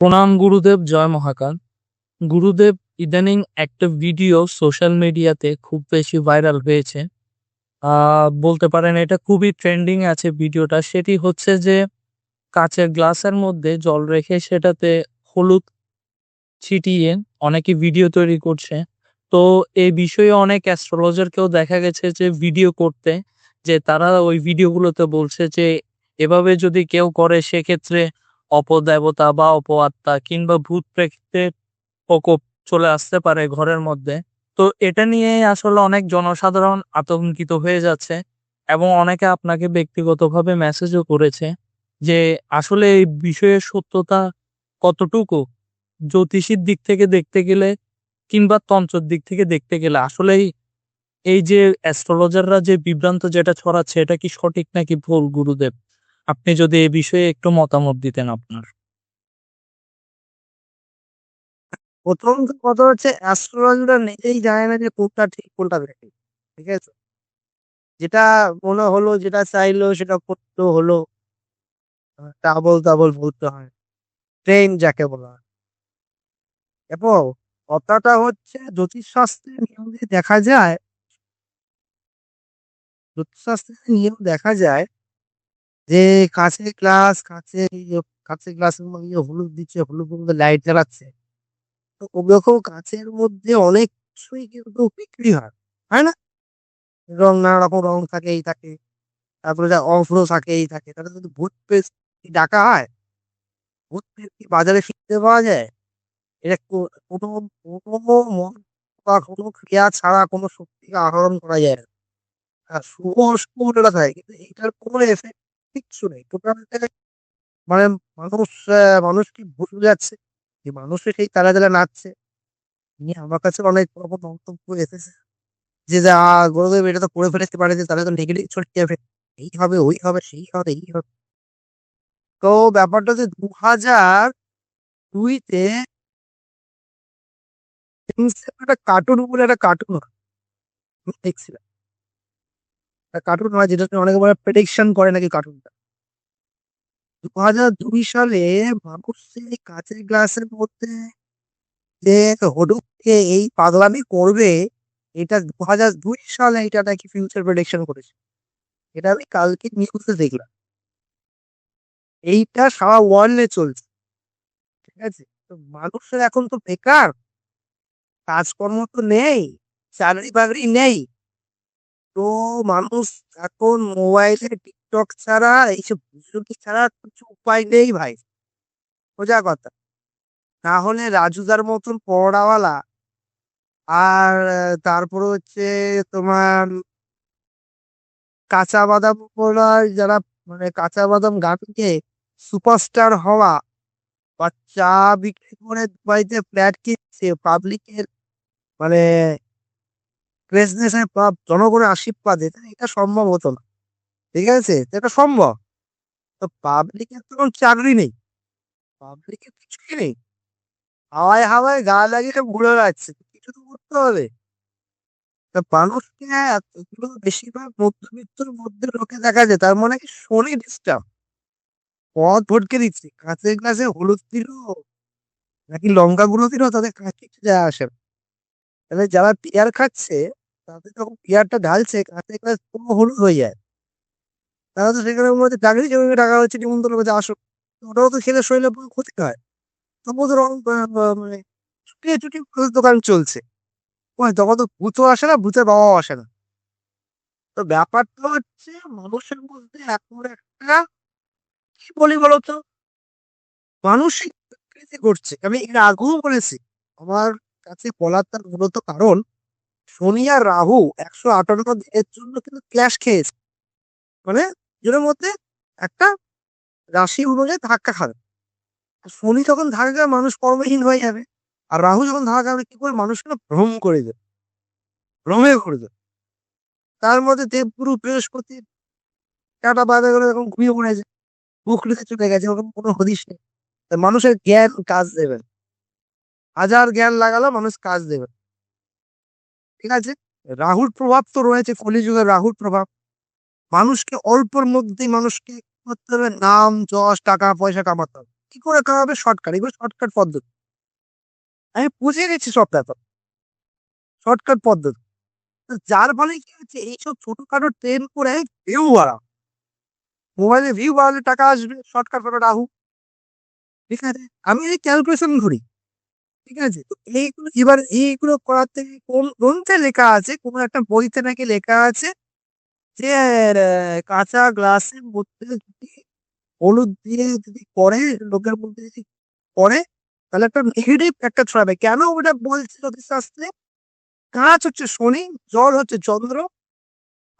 প্রণাম গুরুদেব, জয় মহাকাল। গুরুদেব, ইদানিং একটা ভিডিও সোশ্যাল মিডিয়াতে খুব বেশি ভাইরাল হয়েছে। বলতে পারেন এটা খুবই ট্রেন্ডিং আছে ভিডিওটা। সেটি হচ্ছে যে, কাচের গ্লাসের মধ্যে জল রেখে সেটাতে হলুদ ছিটিয়ে অনেকে ভিডিও তৈরি করছে। তো এই বিষয়ে অনেক অ্যাস্ট্রোলজারকেও দেখা গেছে যে, ভিডিও করতে, যে তারা ওই ভিডিওগুলোতে বলছে যে, এভাবে যদি কেউ করে সেক্ষেত্রে অপদেবতা বা অপআত্মা কিংবা ভূত প্রেক্ষিতের প্রকোপ চলে আসতে পারে ঘরের মধ্যে। তো এটা নিয়ে আসলে অনেক জনসাধারণ আতঙ্কিত হয়ে যাচ্ছে এবং অনেকে আপনাকে ব্যক্তিগতভাবে মেসেজও করেছে যে আসলে এই বিষয়ের সত্যতা কতটুকু? জ্যোতিষীর দিক থেকে দেখতে গেলে কিংবা তন্ত্রের দিক থেকে দেখতে গেলে আসলেই এই যে অ্যাস্ট্রোলজাররা যে বিভ্রান্ত যেটা ছড়াচ্ছে, এটা কি সঠিক নাকি ভুল, গুরুদেব? আপনি যদি এ বিষয়ে একটু মতামত দিতেন আপনার। প্রথম কথা হচ্ছে অ্যাস্ট্রোলজিরা নিজেই জানে না যে কোনটা ঠিক, কোনটা বেঠিক ঠিক আছে? যেটা মনে হলো, যেটা চাইলো, সেটা করতে হলো। ডাবল ডাবল বলতে হয়। ট্রেন যাকে বলা হয়। এবং কথাটা হচ্ছে জ্যোতিষশাস্ত্রের নিয়ম দেখা যায় জ্যোতিষশাস্ত্রের নিয়ম দেখা যায় যে কাছে গ্লাস কাছে কাছে গ্লাসের মধ্যে হলুদ দিচ্ছে, হলুদ মধ্যে লাইট জ্বালাচ্ছে, তো ওরকম কাঁচের মধ্যে অনেক কিছুই কিন্তু বিক্রি হয় হয় না? রং নানা রকম রং থাকেই থাকে, তারপরে যা অভ্র থাকেই থাকে, তাহলে কিন্তু ভূত পেস ডাকা হয় ভূত পেস কি বাজারে ফিরতে পাওয়া যায়? এটা কোনো কোনো মন বা কোনো ক্রিয়া ছাড়া কোনো শক্তিকে আহরণ করা যায় না। শুভ অশুভ থাকে, কিন্তু এটার কোনো এফেক্ট কিচ্ছু নেই। টোটাল মানে মানুষ মানুষ কি ভুল যাচ্ছে? যে মানুষে সেই তালা তালা নাচছে। নিয়ে আমার কাছে অনেক রকম মন্তব্য এসেছে। যে যা গুরুদেব এটা তো করে ফেলতে পারে যে তাহলে তো নেগেটিভ চলে যাবে এই হবে, ওই হবে, সেই হবে, এই হবে। তো ব্যাপারটা যে দু হাজার দুইতে একটা কার্টুন বলে একটা কার্টুন দেখছিলাম। কার্টুন হয়, যেটা অনেকে বলে প্রেডিকশন করে নাকি কার্টুনটা দু হাজার দুই সালে মানুষ সেই কাঁচের গ্লাসের মধ্যে যে হডুপকে এই পাগলামি করবে, এটা দু হাজার দুই সালে এটা নাকি ফিউচার প্রেডিকশন করেছে। এটা আমি কালকে নিউজে দেখলাম। এইটা সারা ওয়ার্ল্ডে চলছে, ঠিক আছে? তো মানুষের এখন তো বেকার, কাজকর্ম তো নেই চাকরি বাকরি নেই। তো মানুষ এখন মোবাইলে টিকটক ছাড়া, এইসব বুজুর্গি ছাড়া কিছু উপায় নেই ভাই। সোজা কথা। না হলে রাজুদার মতন পড়াওয়ালা আর, তারপরে হচ্ছে তোমার কাঁচা বাদাম যারা মানে কাঁচা বাদাম গানকে সুপারস্টার হওয়া বা চা বিক্রি করে দুবাইতে ফ্ল্যাট কিনছে পাবলিকের মানে ক্রেজনেসে বা জনগণের আশীর্বাদে এটা সম্ভব হতো না। ঠিক আছে? এটা সম্ভব। তো পাবলিকের তো কোনো চাকরি নেই। পাবলিকের কিছুই নেই। হাওয়ায় হাওয়ায় গা লাগিয়ে ঘুরে বেড়াচ্ছে। কিছু তো করতে হবে। তা মানুষকে এতগুলো বেশিরভাগ মধ্যবিত্তর মধ্যে লোকে দেখা যায়, তার মানে কি শনি ডিস্টার্ব পথ ভটকে দিচ্ছে। কাঁচের গ্লাসে হলুদ দিল, নাকি লঙ্কা গুঁড়ো দিল, তাদের কিছু যায় আসে। তাহলে যারা পিয়ার খাচ্ছে তাদের যখন পিয়ারটা ঢালছে কাঁচের গ্লাস পুরো হলুদ হয়ে যায়। তারা তো সেখানে মধ্যে চাকরি জমিয়ে টাকা হচ্ছে নিমন্ত্রণ করছে আসো ওটাও তো খেলে শরীরে পুরো ক্ষতি হয়। তবুও রং মানে ছুটিয়ে ছুটিয়ে দোকান চলছে। ওই তখন তো ভূতও আসে না, ভূতের বাবাও আসে না। তো ব্যাপারটা হচ্ছে মানুষের মধ্যে এখন একটা, কি বলি বলতো? মানসিক ঘটছে। আমি এর আগেও বলেছি। আমার কাছে বলার তার মূলত কারণ শনি আর রাহু একশো আটান্ন দিনের জন্য কিন্তু ক্ল্যাশ খেয়েছে। মানে দুজনের মধ্যে একটা রাশি অনুযায়ী ধাক্কা খাবে। শনি যখন ধাক্কা খাবে, মানুষ কর্মহীন হয়ে যাবে। আর রাহু যখন ধাক্কা খাবে, কি করে মানুষকে না ভ্রম করে দেবে। ভ্রমে করে দেবে। তার মধ্যে দেবগুরু বৃহস্পতি কাটা বাঁধা করে এরকম ঘুমিয়ে পড়েছে মুখ লিখে চলে গেছে, ওরকম কোনো হদিস নেই। মানুষের জ্ঞান কাজ দেবে। হাজার জ্ঞান লাগালো মানুষ কাজ দেবে। ঠিক আছে? রাহুর প্রভাব তো রয়েছে কলিযুগের রাহুর প্রভাব। মানুষকে অল্পর মধ্যেই মানুষকে করতে হবে? নাম, যশ, টাকা, পয়সা কামাতে হবে। কি করে হবে শর্টকাট। এগুলো শর্টকাট পদ্ধতি। আমি বুঝে গেছি সব ব্যাপার। শর্টকাট পদ্ধতি। যার ফলে কি হচ্ছে? এইসব ছোটখাটো ট্রেন করে ভিউ বাড়া মোবাইলে ভিউ বাড়ালে টাকা আসবে। শর্টকাট করে রাহু। ঠিক আছে? আমি এই ক্যালকুলেশন করি ঠিক আছে? তো এইগুলো, এবার এইগুলো করার থেকে কোন গ্রন্থে লেখা আছে? কোন একটা বইতে নাকি লেখা আছে যে কাঁচা গ্লাসের মধ্যে যদি হলুদ দিয়ে যদি করে লোকের মধ্যে যদি করে তাহলে একটা নেগেটিভ একটা ছড়াবে। কেন ওটা বলছে জ্যোতিষশাস্ত্রে কাঁচ হচ্ছে শনি, জল হচ্ছে চন্দ্র,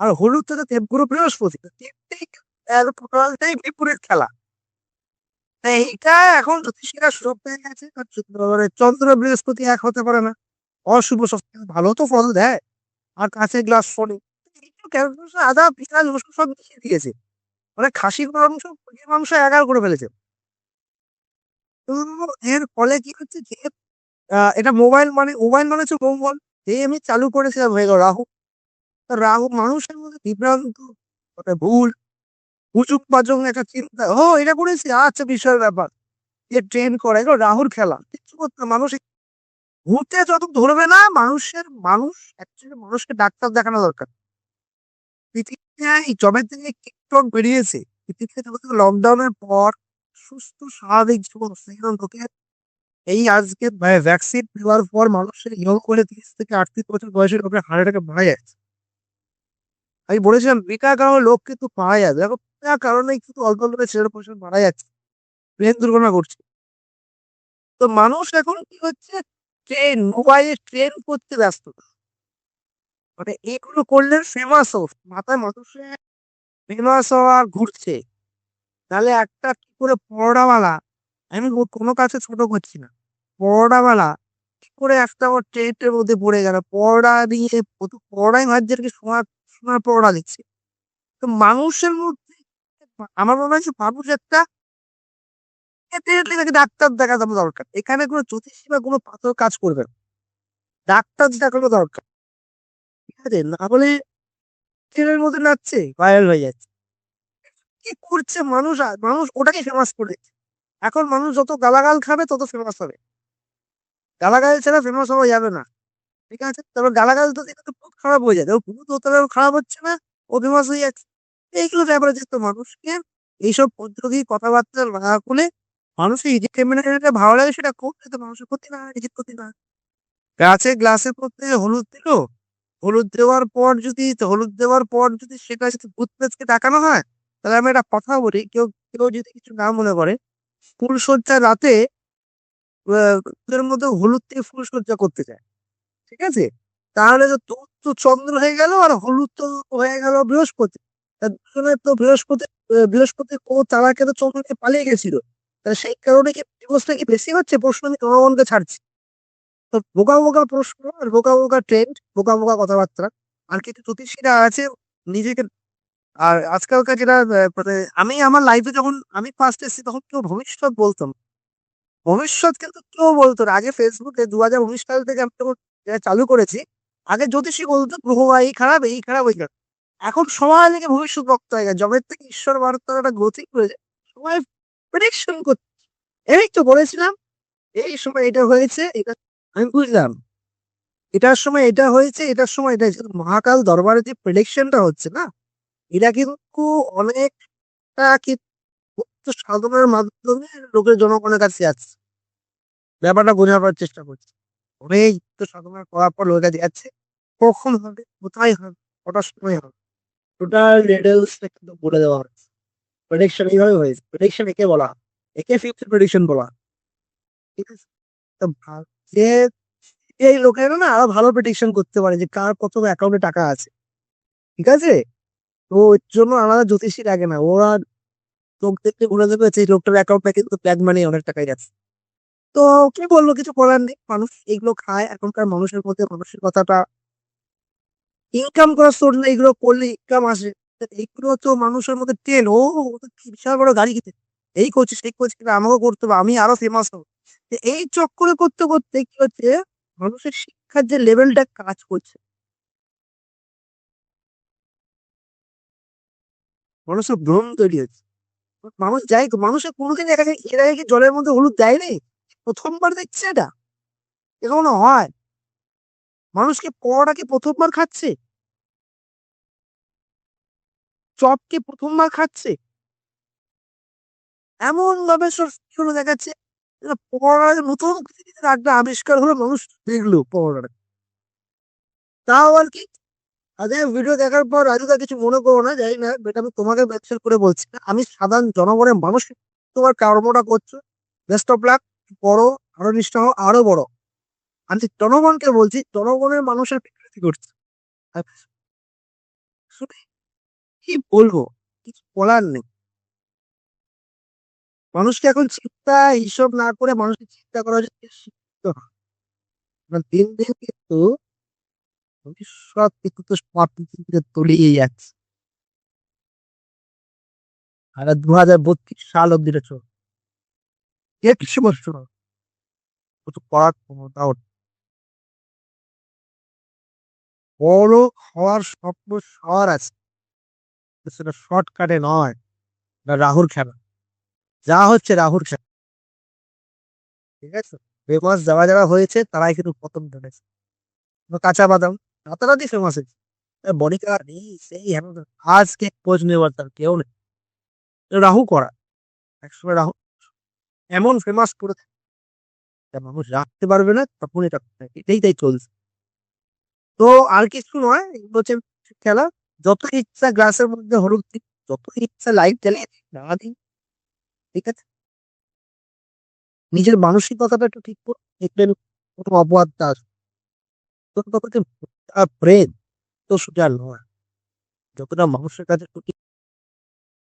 আর হলুদ হচ্ছে দেবগুরু বৃহস্পতি। তিনটেই বিপরীত খেলা। এইটা এখন জ্যোতিষীরা সুযোগ পেয়ে গেছে। চন্দ্র- বৃহস্পতি এক হতে পারে না। অশুভ শক্তি ভালো তো ফল দেয়। আর কাছে গ্লাস শনি আদা, পেঁয়াজ, রসুন সব মিশিয়ে দিয়েছে। মানে খাসির মাংস মাংস এগারো করে ফেলেছে। তো এর ফলে কি হচ্ছে যে এটা মোবাইল মানে মোবাইল মানে হচ্ছে মঙ্গল। যে আমি চালু করেছিলাম, হয়ে গেল রাহু। রাহু মানুষের মধ্যে বিভ্রান্ত ভুল। হুচুক পাচক একটা চিন্তা। ও, এটা করেছি? আচ্ছা বিষয়ের ব্যাপার। যে ট্রেন করে, এগুলো রাহুর খেলা। কিচ্ছু করতে মানুষ ঘুরতে যত ধরবে না, মানুষের মানুষ অ্যাকচুয়ালি মানুষকে ডাক্তার দেখানো দরকার। পৃথিবীতে এই থেকে টিকটক বেরিয়েছে। পৃথিবীতে লকডাউনের পর সুস্থ, স্বাভাবিক জীবন সেখানে লোকে এই আজকে ভ্যাকসিন দেওয়ার পর মানুষের ইয়ং করে তিরিশ থেকে আটত্রিশ বছর বয়সের লোকের হার্ট অ্যাটাকে মারা যাচ্ছে আমি বলেছিলাম, বেকার কারণে লোক কিন্তু মারা যাবে দেখো বিনা কারণে কিন্তু অল্প অল্প ছেলের পয়সা মারা যাচ্ছে ট্রেন দুর্ঘটনা ঘটছে। তো মানুষ এখন কি হচ্ছে, ট্রেন, মোবাইলে ট্রেন করতে ব্যস্ত মানে এগুলো করলে ফেমাস হোক, মাথায় মানুষের ফেমাস হওয়া ঘুরছে। তাহলে একটা কি করে পরোটাওয়ালা, আমি কোনো কাছে ছোট করছি না, পরোটাওয়ালা কি করে একটা ট্রেনের মধ্যে পড়ে গেল? পরোটা দিয়ে পরোটাই ভাজ্যের সোনার সোনার পরোটা দিচ্ছে। তো মানুষের মধ্যে আমার মনে হয় মানুষ একটা ডাক্তার দেখানো দরকার। এখানে কোনো জ্যোতিষী বা কোনো পাথর কাজ করবে না। ডাক্তার দেখানো দরকার। ঠিক আছে? না বলে ট্রেনের মধ্যে নাচছে ভাইরাল হয়ে যাচ্ছে। কি করছে মানুষ? মানুষ ওটাকে ফেমাস করেছে এখন মানুষ যত গালাগাল খাবে, তত ফেমাস হবে। গালাগাল ছাড়া ফেমাস হওয়া যাবে না। ঠিক আছে? তারপর গালাগাল তো দিলে তো বহুত খারাপ হয়ে যায়। ও বহুত হতে হবে, খারাপ হচ্ছে না ও হয়ে যাচ্ছে। এইগুলো ব্যাপারে যেত মানুষকে এইসব পদ্ধতি কথাবার্তা না বলে মানুষের ইজিটেমিনেটে ভালো লাগে সেটা করলে তো মানুষের ক্ষতি না নিজের ক্ষতি না গাছে গ্লাসের মধ্যে হলুদ দিল হলুদ দেওয়ার পর যদি হলুদ দেওয়ার পর যদি সেটা যদি টুথপেস্টকে ডাকানো হয় তাহলে আমি একটা কথা বলি কেউ কেউ যদি কিছু না মনে করে ফুলসজ্জার রাতে মধ্যে হলুদ দিয়ে ফুলসজ্জা করতে চায়। ঠিক আছে? তাহলে তো দুধ তো চন্দ্র হয়ে গেল আর হলুদ তো হয়ে গেল বৃহস্পতি। তা বৃহস্পতি বৃহস্পতি ও তারাকে তো চন্দ্রকে পালিয়ে গেছিল। তা সেই কারণে কি ডিভোর্সটা কি বেশি হচ্ছে? প্রশ্ন আমি জনগণকে ছাড়ছি। তো বোকা বোকা প্রশ্ন আর বোকা বোকা ট্রেন্ড বোকা বোকা কথাবার্তা। আর কিছু জ্যোতিষীরা আছে, নিজেকে, আর আজকালকার যেটা মানে আমি আমার লাইফে যখন আমি ফার্স্ট এসেছি তখন কেউ ভবিষ্যৎ বলতাম ভবিষ্যৎ কিন্তু কেউ বলতো না। আগে ফেসবুকে দু হাজার উনিশ সাল থেকে আমি যখন চালু করেছি। আগে জ্যোতিষী বলতো গ্রহ এই খারাপ এই খারাপ, ওই খারাপ। এখন সবাই থেকে ভবিষ্যৎ বক্তা হয়ে গেছে। জবের থেকে ঈশ্বর বার্তার একটা গতি করেছে সবাই প্রেডিকশন করছে। এই তো বলেছিলাম, এই সময় এটা হয়েছে, এটা আমি বুঝলাম। এটার সময় এটা হয়েছে, এটার সময় এটা হয়েছে। মহাকাল দরবারে যে প্রেডিকশনটা হচ্ছে না, এটা কিন্তু অনেকটা কি সাধনার মাধ্যমে লোকের জনগণের কাছে যাচ্ছে। ব্যাপারটা বোঝাবার চেষ্টা করছে। অনেক গুপ্ত সাধনা করার পর কাছে যাচ্ছে। কখন হবে? কোথায় হবে? কটার সময় হবে? টোটাল ডিটেলস কিন্তু বলে দেওয়া হয়েছে। প্রেডিকশন এইভাবে হয়েছে। প্রেডিকশন একে বলা একে ফিফথ প্রেডিকশন বলা। ঠিক আছে? তো যে এই লোকেরা না আরও ভালো প্রেডিকশন করতে পারে যে কার কত অ্যাকাউন্টে টাকা আছে। ঠিক আছে? তো ওর জন্য আলাদা জ্যোতিষী লাগে না। ওরা লোক দেখতে বলে দেবে যে লোকটার অ্যাকাউন্টে কিন্তু ব্ল্যাক মানি অনেক টাকাই যাচ্ছে তো কি বলব কিছু করার নেই? মানুষ এগুলো খায়, এখনকার মানুষের মধ্যে মানুষের কথাটা ইনকাম করার সোর্স না এগুলো করলে ইনকাম আসে। তা এইগুলো তো মানুষের মধ্যে ট্রেন ও বিশাল বড় গাড়ি কিনে এই করছি, সেই করছি কিন্তু আমাকেও করতে হবে, আমি আরও ফেমাস হব। এই চক্করে করতে করতে কি হচ্ছে? মানুষের শিক্ষার যে লেভেলটা কাজ করছে। মানুষের ভ্রম তৈরি হচ্ছে। মানুষ তো মানুষের কোনোদিন দেখা এর আগে কি জলের মধ্যে হলুদ দেয়নি? প্রথমবার দেখছে এটা? এরকম হয়? মানুষকে পরোটা কি প্রথমবার খাচ্ছে? চপ কি প্রথমবার খাচ্ছে? এমন ভাবে শুনে দেখাচ্ছে। পরোটা নতুন একটা আবিষ্কার হলো, মানুষ দেখল পরোটা তাও আর কি? আজকে ভিডিও দেখার পর রাজুদা কিছু মনে করো না জানি না এটা আমি তোমাকে ব্যবসা করে বলছি না, আমি সাধারণ জনগণের মানুষ, তোমার কর্মটা করছ বেস্ট অফ লাক বড়, আরও নিষ্ঠা হও আরও বড়। আমি জনগণকে বলছি, জনগণের মানুষের বিকৃতি করছে। কি বলব? কিছু বলার নেই। মানুষকে এখন চিন্তা হিসাব না করে মানুষকে চিন্তা করা হচ্ছে কারণ দিন দিন কিন্তু ভবিষ্যৎ কিন্তু তো সব তলিয়ে যাচ্ছে। আর দু হাজার বত্রিশ সাল অব্দি এটা চল একশো বছর কিছু করার ক্ষমতাও। বড় হওয়ার স্বপ্ন সবার আছে। সেটা শর্টকাটে নয় রাহুর খেলা। যা হচ্ছে রাহুর খেলা। ঠিক আছে? ফেমাস যারা যারা হয়েছে, তারাই কিন্তু প্রথম ধরেছে কাঁচা বাদাম? রাতারাতি ফেমাস হয়েছে। বনিকা নেই, সেই হেন আজকে খোঁজ নেবার তার কেউ নেই। রাহু করা। একসময় রাহু এমন ফেমাস করে যা মানুষ রাখতে পারবে না, তখন এটা এটাই তাই চলছে। তো আর কিছু নয় এগুলো হচ্ছে খেলা। যত ইচ্ছা গ্লাসের মধ্যে হলুদ দিন যত ইচ্ছা লাইট জ্বালিয়ে দিন না দিন ঠিক আছে? নিজের মানসিকতাটা একটু ঠিক করুন দেখবেন কোনো অপবাদটা আসবে। তো তখন ব্রেন তো সোজা নয়। যতটা মানুষের কাছে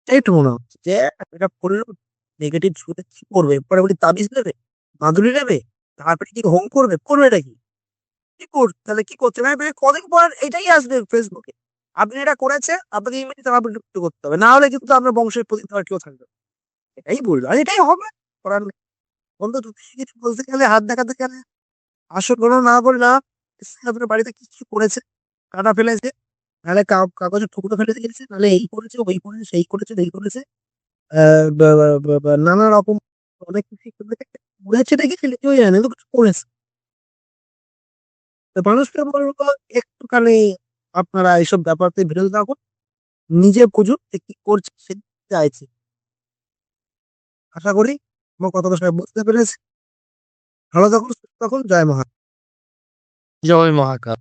একটু মনে হচ্ছে যে এটা করল নেগেটিভ শুনে কি করবে? পরে বলি, তাবিজ নেবে? মাদুরি নেবে? তারপরে কি হোম করবে? করবে এটা কি? কি কর, তাহলে কি করছে না কদিন পর এটাই আসবে ফেসবুকে আপনি এটা করেছে, আপনাকে আপনাকে একটু করতে হবে। না হলে কিন্তু আপনার বংশের প্রতি আর কেউ থাকবে। এটাই বলল আর এটাই হবে। করার নেই। বন্ধু তুমি কিছু বলতে গেলে, হাত দেখাতে গেলে, আসল কোনো না বল না আপনার বাড়িতে কি কি করেছে, কাটা ফেলেছে, নাহলে কা- কাগজের টুকরো ফেলে দিয়েছে, নাহলে এই করেছে, ওই করেছে, সেই করেছে এই করেছে। নানা রকম অনেক কিছু করেছে দেখে কেউ জানে কিন্তু কিছু করেছে। তো মানুষকে বলব একটুখানি আপনারা এইসব ব্যাপারতে বিরত থাকুন, নিজে খুঁজুন যে কি করছে সে চাইছে। আশা করি আমার কথাটা সবাই বুঝতে পেরেছি। ভালো থাকুন, সুস্থ থাকুন, জয় মহা জয় মহাকাল।